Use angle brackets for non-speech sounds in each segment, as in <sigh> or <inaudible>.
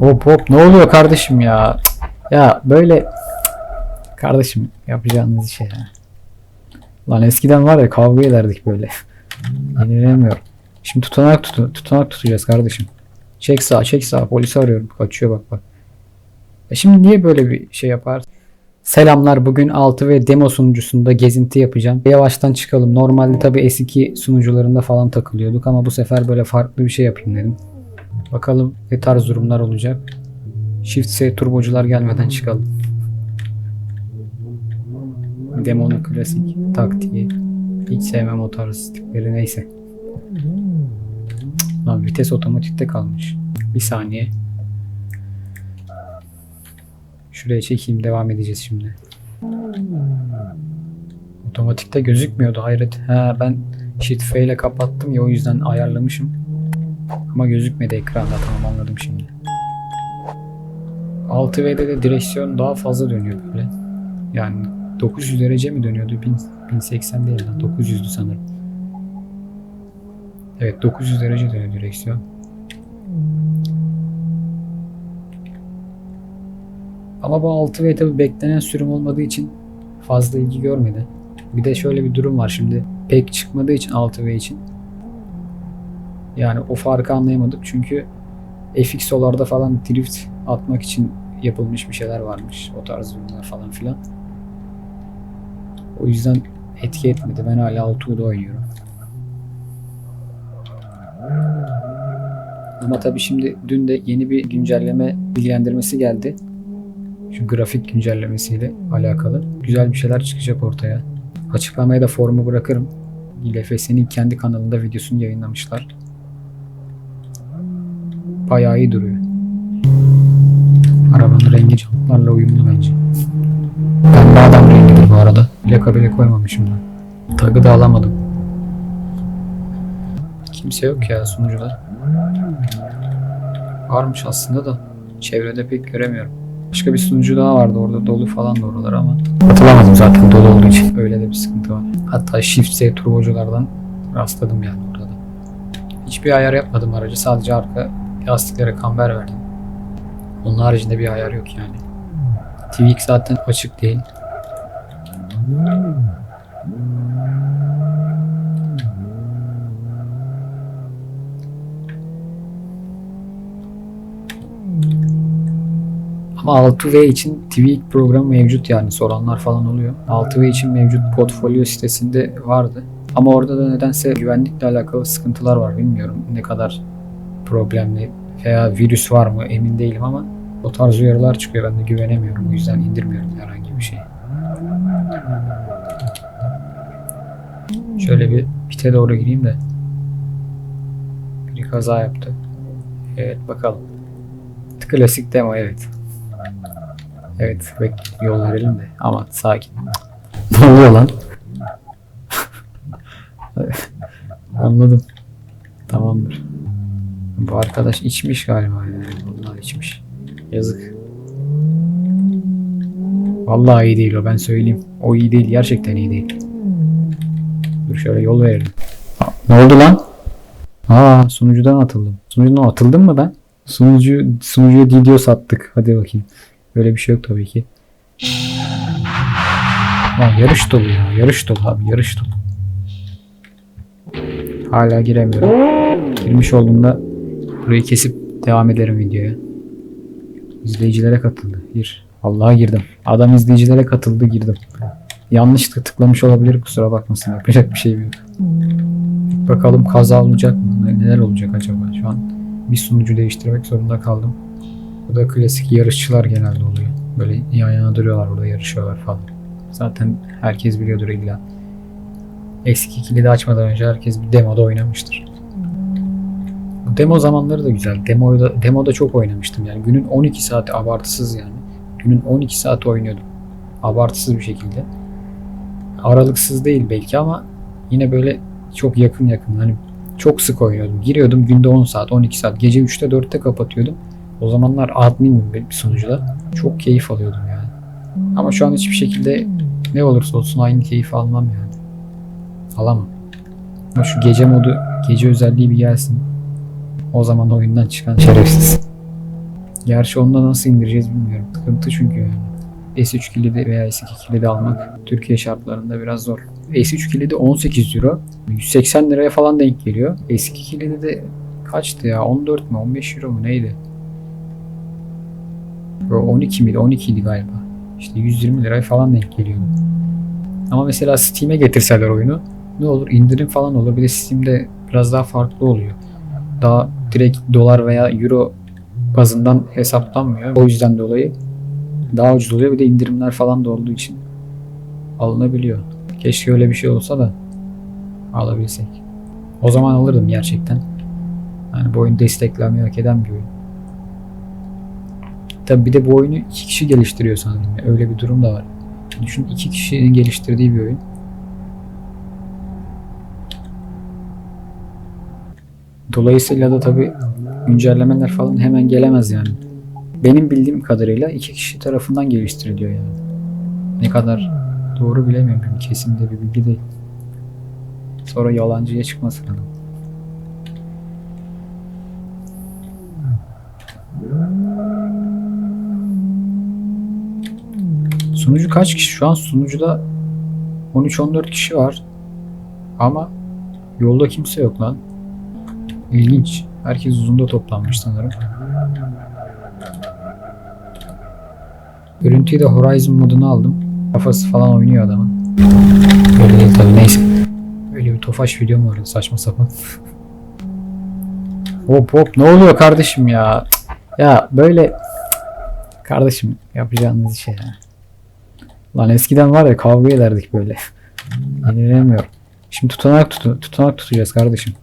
Hop hop ne oluyor kardeşim ya? Ya böyle kardeşim yapacağınız şey ya. Lan eskiden var ya kavga ederdik böyle. Yenilemiyorum. Şimdi tutanak tutu tutanak tutacağız kardeşim. Çek sağa çek sağa polisi arıyorum. Kaçıyor bak bak. E şimdi niye böyle bir şey yapar? Selamlar bugün 6 ve demo sunucusunda gezinti yapacağım. Yavaştan çıkalım. Normalde tabi S2 sunucularında falan takılıyorduk ama bu sefer böyle farklı bir şey yapayım dedim. Bakalım ne tarz durumlar olacak. Shift S turbocular gelmeden çıkalım. Demo'nun klasik taktiği. Hiç sevmem o tarz tipleri neyse. Lan vites otomatikte kalmış. Bir saniye. Şuraya çekeyim devam edeceğiz şimdi. Otomatikte gözükmüyordu hayret. Ha ben Shift F ile kapattım ya o yüzden ayarlamışım. Ama gözükmedi ekranda tamam anladım şimdi. 6V'de de direksiyon daha fazla dönüyor böyle. Yani 900 derece mi dönüyordu? 1000 1080 değil lan 900'dü sanırım. Evet 900 derece dönüyor direksiyon. Ama bu 6V tabi beklenen sürüm olmadığı için fazla ilgi görmedi. Bir de şöyle bir durum var şimdi pek çıkmadığı için 6V için yani o farkı anlayamadık çünkü FXO'larda falan drift atmak için yapılmış bir şeyler varmış. O tarz durumlar falan filan. O yüzden etki etmedi. Ben hala 6U'da oynuyorum. Ama tabii şimdi dün de yeni bir güncelleme bilgilendirmesi geldi. Şu grafik güncellemesiyle alakalı. Güzel bir şeyler çıkacak ortaya. Açıklamaya da forumu bırakırım. LFS'nin kendi kanalında videosunu yayınlamışlar. Bayağı iyi duruyor. Arabanın rengi jantlarla uyumlu bence. Pembe adam rengidir bu arada. Plaka bile koymamışım ben. Tagı da alamadım. Kimse yok ya sunucuda. Varmış aslında da çevrede pek göremiyorum. Başka bir sunucu daha vardı orada dolu falan da oralar ama hatırlamadım zaten dolu olduğu için. <laughs> Öyle de bir sıkıntı var. Hatta Shift Z turboculardan rastladım yani orada da. Hiçbir ayar yapmadım aracı. Sadece arka lastiklere kamber verdim. Onun haricinde bir ayar yok yani. TVX zaten açık değil. Ama 6V için Tweak programı mevcut yani soranlar falan oluyor. 6V için mevcut portfolyo sitesinde vardı. Ama orada da nedense güvenlikle alakalı sıkıntılar var. Bilmiyorum ne kadar problemli veya virüs var mı emin değilim ama o tarz uyarılar çıkıyor. Ben de güvenemiyorum. O yüzden indirmiyorum herhangi bir şey. Şöyle bir pite doğru gireyim de. Biri kaza yaptı. Evet bakalım. Klasik demo evet. Evet bek yol verelim de ama sakin. <laughs> ne oluyor lan? <laughs> Anladım. Bu arkadaş içmiş galiba yani. Vallahi içmiş. Yazık. Vallahi iyi değil o ben söyleyeyim. O iyi değil gerçekten iyi değil. Dur şöyle yol verelim. Aa, ne oldu lan? Aa sunucudan atıldım. Sunucudan atıldım mı ben? Sunucu sunucuya video sattık. Hadi bakayım. Böyle bir şey yok tabii ki. Lan yarış dolu ya. Yarış dolu abi. Yarış dolu. Hala giremiyorum. Girmiş olduğumda burayı kesip devam ederim videoya. İzleyicilere katıldı. Gir. Vallahi girdim. Adam izleyicilere katıldı girdim. Yanlışlıkla tıklamış olabilir kusura bakmasın. Yapacak bir şeyim yok. Bakalım kaza olacak mı? Neler olacak acaba? Şu an bir sunucu değiştirmek zorunda kaldım. Bu da klasik yarışçılar genelde oluyor. Böyle yan yana duruyorlar orada yarışıyorlar falan. Zaten herkes biliyordur illa. Eski kilidi açmadan önce herkes bir demoda oynamıştır. Demo zamanları da güzel. Demoda, demoda çok oynamıştım yani. Günün 12 saati abartısız yani. Günün 12 saati oynuyordum. Abartısız bir şekilde. Aralıksız değil belki ama yine böyle çok yakın yakın. Hani çok sık oynuyordum. Giriyordum günde 10 saat, 12 saat. Gece 3'te 4'te kapatıyordum. O zamanlar admindim bir sunucuda. Çok keyif alıyordum yani. Ama şu an hiçbir şekilde ne olursa olsun aynı keyif almam yani. Alamam. Ama şu gece modu, gece özelliği bir gelsin. O zaman oyundan çıkan şerefsiz. Gerçi onda nasıl indireceğiz bilmiyorum. Sıkıntı çünkü yani. S3 kilidi veya S2 kilidi almak Türkiye şartlarında biraz zor. S3 kilidi 18 euro. 180 liraya falan denk geliyor. S2 kilidi de kaçtı ya? 14 mü? 15 euro mu? Neydi? Yo, 12 miydi? 12 idi galiba. İşte 120 liraya falan denk geliyor. Ama mesela Steam'e getirseler oyunu ne olur? indirim falan olur. Bir de Steam'de biraz daha farklı oluyor. Daha direkt dolar veya euro bazından hesaplanmıyor. O yüzden dolayı daha ucuz oluyor. Bir de indirimler falan da olduğu için alınabiliyor. Keşke öyle bir şey olsa da alabilsek. O zaman alırdım gerçekten. Yani bu oyun desteklenmeyi hak eden bir oyun. Tabi bir de bu oyunu iki kişi geliştiriyor sanırım. Öyle bir durum da var. Düşün iki kişinin geliştirdiği bir oyun. Dolayısıyla da tabi güncellemeler falan hemen gelemez yani. Benim bildiğim kadarıyla iki kişi tarafından geliştiriliyor yani. Ne kadar doğru bilemiyorum. Kesin de bir bilgi değil. Sonra yalancıya çıkmasın adam. Sunucu kaç kişi? Şu an sunucuda 13-14 kişi var. Ama yolda kimse yok lan. İlginç. Herkes uzunda toplanmış sanırım. Görüntüyü de Horizon modunu aldım. Kafası falan oynuyor adamın. Öyle değil tabii neyse. Öyle bir tofaş video mu vardı saçma sapan. hop hop ne oluyor kardeşim ya? Ya böyle kardeşim yapacağınız şey ya. Lan eskiden var ya kavga ederdik böyle. <laughs> İnanamıyorum. Şimdi tutanak tutu tutanak tutacağız kardeşim.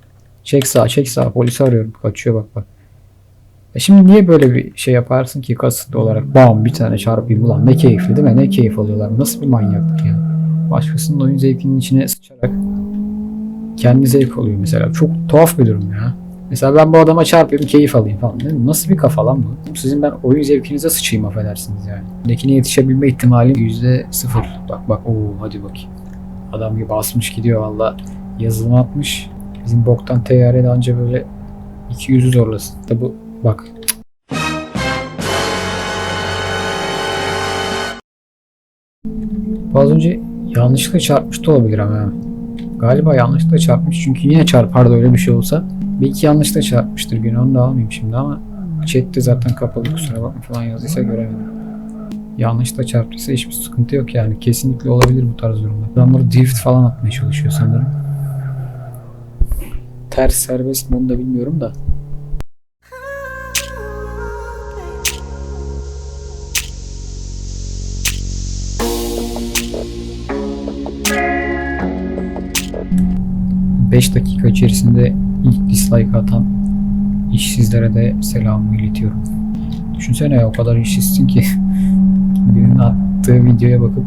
Çek sağ çek sağ polisi arıyorum. Kaçıyor bak bak. E şimdi niye böyle bir şey yaparsın ki kasıtlı olarak bam bir tane çarpayım ulan ne keyifli değil mi? Ne keyif alıyorlar. Nasıl bir manyaklık ya. Başkasının oyun zevkinin içine sıçarak kendi zevk alıyor mesela. Çok tuhaf bir durum ya. Mesela ben bu adama çarpayım keyif alayım falan. Değil mi? Nasıl bir kafa lan bu? Sizin ben oyun zevkinize sıçayım affedersiniz yani. Nekine yetişebilme ihtimalim yüzde sıfır. Bak bak oo hadi bakayım. Adam gibi basmış gidiyor valla. Yazılım atmış. Bizim boktan teyyare de anca böyle 200'ü zorlasın. Tabi bu bak. Az önce yanlışlıkla çarpmış da olabilir ama. Galiba yanlışlıkla çarpmış çünkü yine çarpardı öyle bir şey olsa. Belki yanlışlıkla çarpmıştır günü onu da almayayım şimdi ama chatte zaten kapalı kusura bakma falan yazdıysa göremedim. Yanlışlıkla çarptıysa hiçbir sıkıntı yok yani. Kesinlikle olabilir bu tarz durumlar. Adamları drift falan atmaya çalışıyor sanırım. Ters serbest mi onu da bilmiyorum da. Beş dakika içerisinde ilk dislike atan işsizlere de selamımı iletiyorum. Düşünsene ya o kadar işsizsin ki <laughs> birinin attığı videoya bakıp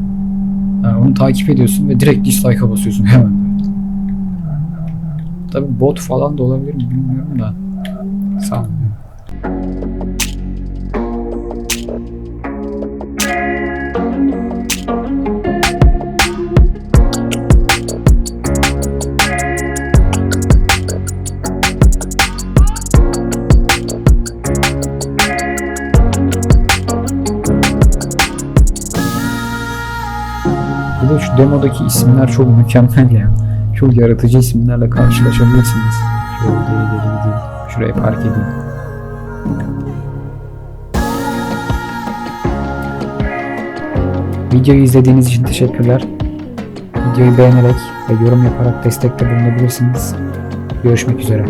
yani onu takip ediyorsun ve direkt dislike'a basıyorsun hemen. Tabi bot falan da olabilir mi bilmiyorum da sanmıyorum. Bir de şu demodaki isimler çok mükemmel ya. Çok yaratıcı isimlerle karşılaşabilirsiniz. Şöyle geri geri gideyim. Şuraya park edeyim. Videoyu izlediğiniz için teşekkürler. Videoyu beğenerek ve yorum yaparak destekte bulunabilirsiniz. Görüşmek üzere.